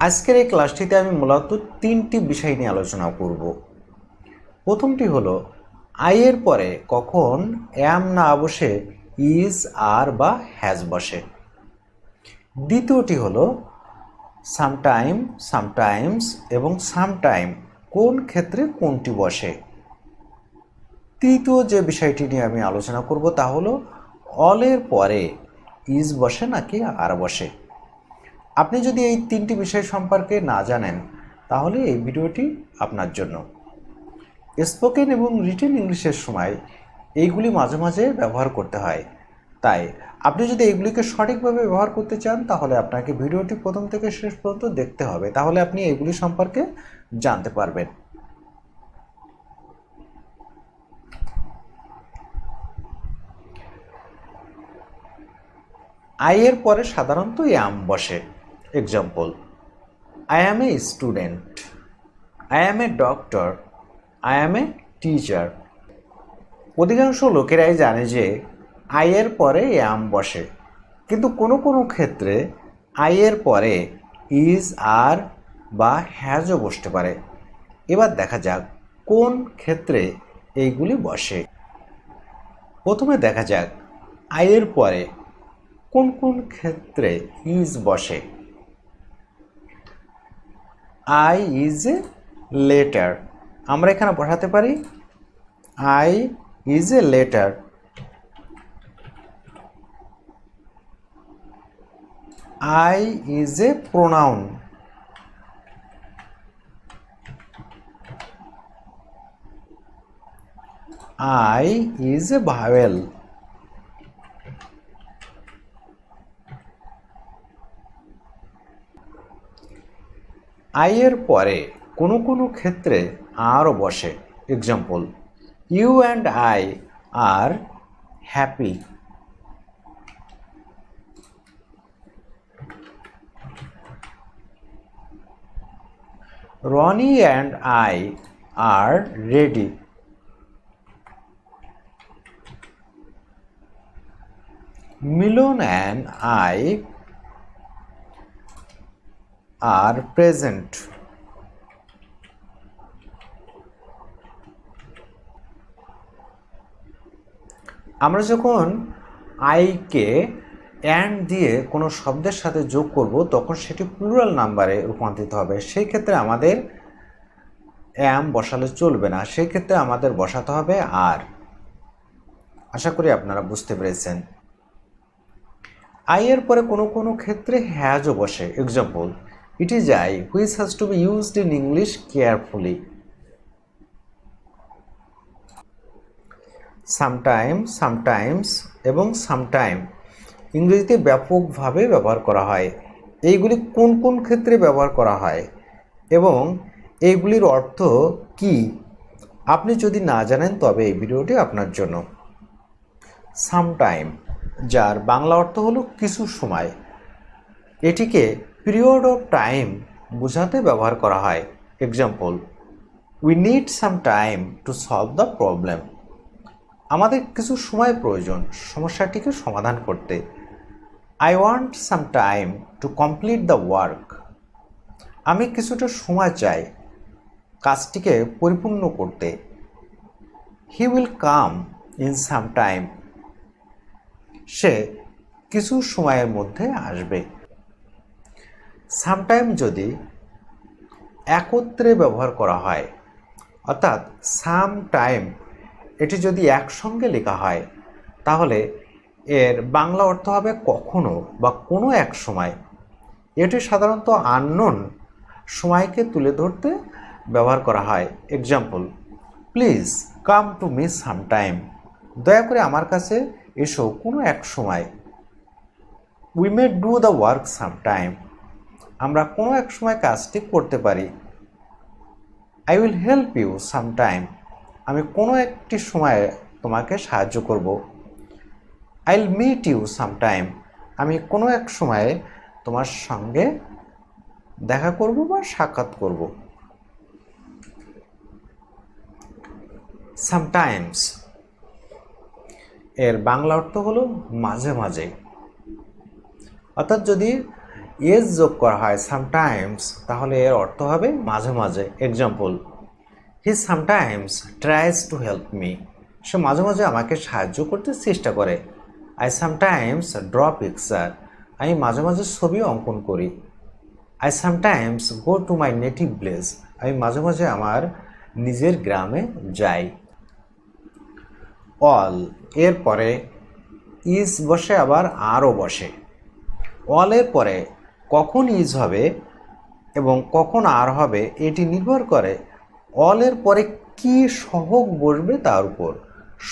আজকের এই ক্লাসটিতে আমি মূলত তিনটি বিষয় নিয়ে আলোচনা করব। প্রথমটি হলো, আইয়ের পরে কখন অ্যাম না বসে, ইজ, আর বা হ্যাজ বসে। দ্বিতীয়টি হলো, সামটাইম, সামটাইমস এবং সামটাইম কোন ক্ষেত্রে কোনটি বসে। তৃতীয় যে বিষয়টি নিয়ে আমি আলোচনা করব তা হলো, অলের পরে ইজ বসে নাকি আর বসে। আপনি যদি এই তিনটি বিষয় সম্পর্কে না জানেন, তাহলে এই ভিডিওটি আপনার জন্য। স্পোকেন এবং রিটেন ইংলিশের সময় এইগুলি মাঝে মাঝে ব্যবহার করতে হয়। তাই আপনি যদি এইগুলিকে সঠিকভাবে ব্যবহার করতে চান, তাহলে আপনাকে ভিডিওটি প্রথম থেকে শেষ পর্যন্ত দেখতে হবে। তাহলে আপনি এইগুলি সম্পর্কে জানতে পারবেন। আইয়ের পরে সাধারণত অ্যাম বসে। Example I am a student I am a doctor I am a teacher অধিকাংশ লোকেরাই জানে যে আইয়ের পরে অ্যাম বসে। কিন্তু কোনো কোনো ক্ষেত্রে আইয়ের পরে ইজ আর বা হ্যাজও বসতে পারে। এবার দেখা যাক কোন ক্ষেত্রে এইগুলি বসে। প্রথমে দেখা যাক আইয়ের পরে কোন কোন ক্ষেত্রে ইজ বসে। আই ইজ এ লেটার আমরা এখানে বসাতে পারি I is a letter I is a pronoun I is a vowel আইয়ের পরে কোনো কোনো ক্ষেত্রে আরও বসে। Example you and I are happy Roni and I are ready Milan and I are present. আমরা যখন আইকে অ্যান্ড দিয়ে কোনো শব্দের সাথে যোগ করব, তখন সেটি প্লুরাল নাম্বারে রূপান্তরিত হবে। সেই ক্ষেত্রে আমাদের অ্যাম বসালে চলবে না। সেই ক্ষেত্রে আমাদের বসাতে হবে আর আশা করি আপনারা বুঝতে পেরেছেন। আই এর পরে কোনো কোনো ক্ষেত্রে হ্যাজও বসে। Example It is I, which has to be used in English carefully. Sometime sometimes এবং সামটাইম ইংরেজিতে ব্যাপকভাবে ব্যবহার করা হয়। এইগুলি কোন কোন ক্ষেত্রে ব্যবহার করা হয়? এবং এইগুলির অর্থ কি? আপনি যদি না জানেন, তবে এই ভিডিওটি আপনার জন্য। সামটাইম যার বাংলা অর্থ হলো কিছু সময়। এটিকে পিরিয়ড অফ টাইম বোঝাতে ব্যবহার করা হয়। Example we need some time to solve the problem আমাদের কিছু সময় প্রয়োজন, সমস্যাটিকে সমাধান করতে। I want some time to complete the work আমি কিছুটা সময় চাই কাজটিকে পরিপূর্ণ করতে। He will come in some time সে কিছু সময়ের মধ্যে আসবে। সামটাইম যদি একত্রে ব্যবহার করা হয়, অর্থাৎ সাম টাইম এটি যদি একসঙ্গে লেখা হয়, তাহলে এর বাংলা অর্থ হবে কখনো বা কোনো এক সময়। এটি সাধারণত আননোন সময়কে তুলে ধরতে ব্যবহার করা হয়। Example please come to miss some time দয়া করে আমার কাছে এসো কোনো এক সময়। We may do the work some time আমরা কোনো এক সময় কাজটি করতে পারি। I will help you sometime আমি কোনো একটি সময়ে তোমাকে সাহায্য করব। I will meet you sometime আমি কোনো এক সময়ে তোমার সঙ্গে দেখা করব বা সাক্ষাৎ করব। সামটাইমস এর বাংলা অর্থ হলো মাঝে মাঝে। অর্থাৎ যদি এজ যোগ করা হয় সামটাইমস তাহলে এর অর্থ হবে মাঝে মাঝে। Example he sometimes tries to help me সে মাঝে মাঝে আমাকে সাহায্য করতে চেষ্টা করে। আই সামটাইমস ড্র পিকচার আমি মাঝে মাঝে ছবি অঙ্কন করি। I sometimes go to my native place আমি মাঝে মাঝে আমার নিজের গ্রামে যাই। অল এরপরে ইজ বসে আবার আরও বসে। অলের পরে কখন ইজ হবে এবং কখন আর হবে, এটি নির্ভর করে অলের পরে কি সহগ বসবে তার উপর।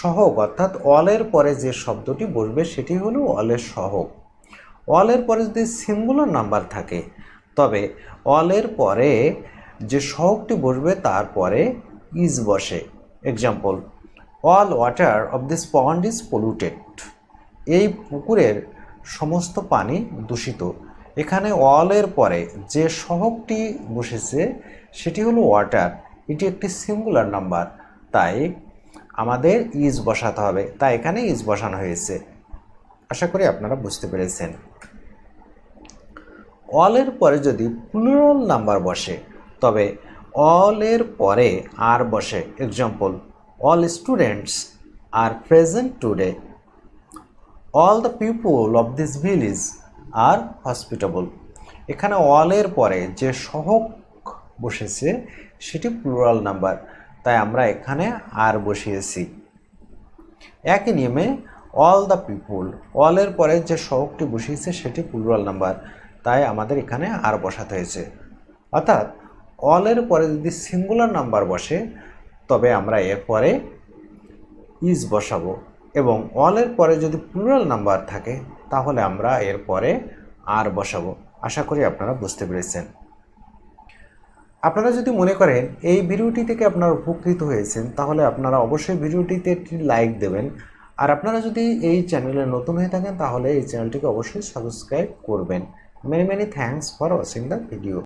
সহগ অর্থাৎ অলের পরে যে শব্দটি বসবে সেটি হলো অলের সহগ। অলের পরে যদি সিঙ্গুলার নাম্বার থাকে, তবে অলের পরে যে সহগটি বসবে তারপরে ইজ বসে। Example all water of this pond is polluted এই পুকুরের সমস্ত পানি দূষিত। এখানে অলের পরে যে সহগটি বসেছে, সেটি হলো ওয়াটার। এটি একটি সিঙ্গুলার নাম্বার। তাই আমাদের ইজ বসাতে হবে। তাই এখানে ইজ বসানো হয়েছে। আশা করি আপনারা বুঝতে পেরেছেন। অলের পরে যদি প্লুরাল নাম্বার বসে, তবে অলের পরে আর বসে। Example all students are present today all the people of this village are hospitable এখানে অলের পরে যে সহক বসেছে, সেটি প্লুরাল নাম্বার তাই আমরা এখানে আর বসিয়েছি। একই নিয়মে অল দ্য পিপুল অলের পরে যে সহকটি বসিয়েছে, সেটি প্লুরাল নাম্বার তাই আমাদের এখানে আর বসাতে হয়েছে। অর্থাৎ অলের পরে যদি সিঙ্গুলার নাম্বার বসে, তবে আমরা এর পরে ইজ বসাবো। এবং অলের পরে যদি প্লুরাল নাম্বার থাকে, তাহলে আমরা এর পরে আর বসাবো। আশা করি আপনারা বুঝতে পেরেছেন। আপনারা যদি মনে করেন এই ভিডিওটি থেকে আপনারা উপকৃত হয়েছেন, তাহলে আপনারা অবশ্যই ভিডিওটিতে একটি লাইক দেবেন। আর আপনারা যদি এই চ্যানেলে নতুন হয়ে থাকেন, তাহলে এই চ্যানেলটিকে অবশ্যই সাবস্ক্রাইব করবেন। Many many thanks for watching the video